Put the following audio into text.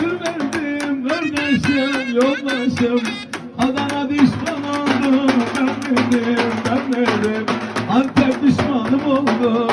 ömür verdim kardeşim yoldaşım. Adana düşman oldum ben dedim ben dedim Antep düşmanım oldum